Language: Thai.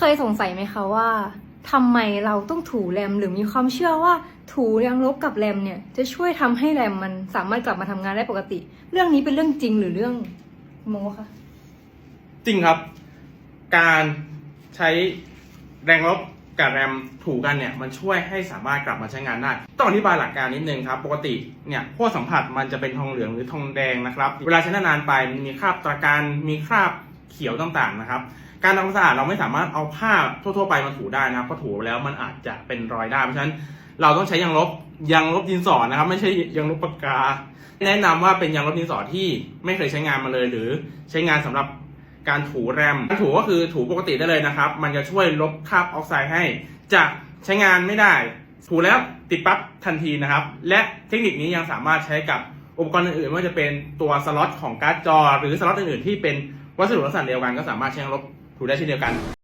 เคยสงสัยไหมคะว่าทำไมเราต้องถูแรมหรือมีความเชื่อว่าถูยางลบกับแรมเนี่ยจะช่วยทำให้แรมมันสามารถกลับมาทำงานได้ปกติ เรื่องนี้เป็นเรื่องจริงหรือเรื่องโม้คะจริงครับ การใช้แรงลบกับแรมถูกันเนี่ยมันช่วยให้สามารถกลับมาใช้งานได้ต้องอธิบายหลักการนิดนึงครับ ปกติเนี่ยขั้วสัมผัสมันจะเป็นทองเหลืองหรือทองแดงนะครับ เวลาใช้นานๆไปมันมีคราบตะการมีคราบเขียวต่างๆนะครับ การทำความสะอาดเราไม่สามารถเอาผ้าทั่วๆไปมาถูได้นะครับเพราะถูแล้วมันอาจจะเป็นรอยได้เพราะฉะนั้นเราต้องใช้ยางลบยางลบดินสอนะครับ ไม่ใช่ยางลบปากกา แนะนำว่าเป็นยางลบดินสอที่ไม่เคยใช้งานมาเลย หรือใช้งานสำหรับการถูแรมการถูก็คือถูปกติได้เลยนะครับ มันจะช่วยลบคราบออกไซด์ให้ จะใช้งานไม่ได้ ถูแล้วติดปั๊บทันทีนะครับ และเทคนิคนี้ยังสามารถใช้กับอุปกรณ์อื่นๆไม่ว่าจะเป็นตัวสล็อตของการ์ดจอ หรือสล็อตอื่นๆที่เป็นวัสดุลักษณะเดียวกันก็สามารถใช้ยางลบ ได้เช่นเดียวกัน